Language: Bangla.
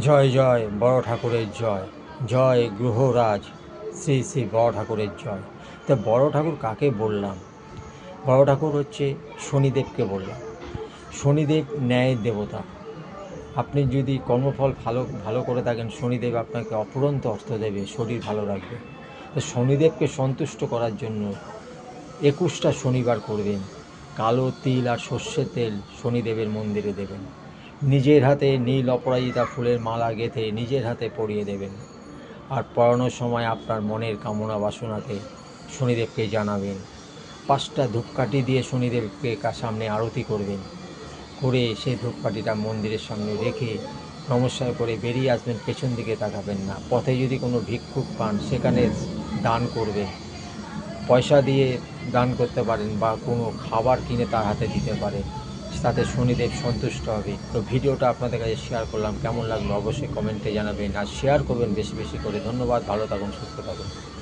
জয় জয়, বড় ঠাকুরের জয়। জয় গ্রহরাজ শ্রী শ্রী বড় ঠাকুরের জয়। তা বড় ঠাকুর কাকে বললাম? বড় ঠাকুর হচ্ছে শনিদেবকে বললাম। শনিদেব ন্যায়ের দেবতা। আপনি যদি কর্মফল ভালো ভালো করে থাকেন, শনিদেব আপনাকে অপুরন্ত অর্থ দেবে, শরীর ভালো রাখবে। তো শনিদেবকে সন্তুষ্ট করার জন্য একুশটা শনিবার করবেন। কালো তিল আর সর্ষের তেল শনিদেবের মন্দিরে দেবেন। নিজের হাতে নীল অপরাজিতা ফুলের মালা গেঁথে নিজের হাতে পরিয়ে দেবেন। আর পড়ানোর সময় আপনার মনের কামনা বাসনাকে শনিদেবকে জানাবেন। পাঁচটা ধূপকাঠি দিয়ে শনিদেবকে সামনে আরতি করবেন। করে সেই ধূপকাঠিটা মন্দিরের সামনে রেখে নমস্কার করে বেরিয়ে আসবেন, পেছন দিকে তাকাবেন না। পথে যদি কোনো ভিক্ষুক পান, সেখানে দান করবেন। পয়সা দিয়ে দান করতে পারেন বা কোনো খাবার কিনে তার হাতে দিতে পারেন। তাতে শনিদেব সন্তুষ্ট হবে। তো ভিডিওটা আপনাদের কাছে শেয়ার করলাম। কেমন লাগল অবশ্যই কমেন্টে জানাবেন। আর শেয়ার করবেন বেশি বেশি করে। ধন্যবাদ, ভালো থাকুন, সুস্থ থাকুন।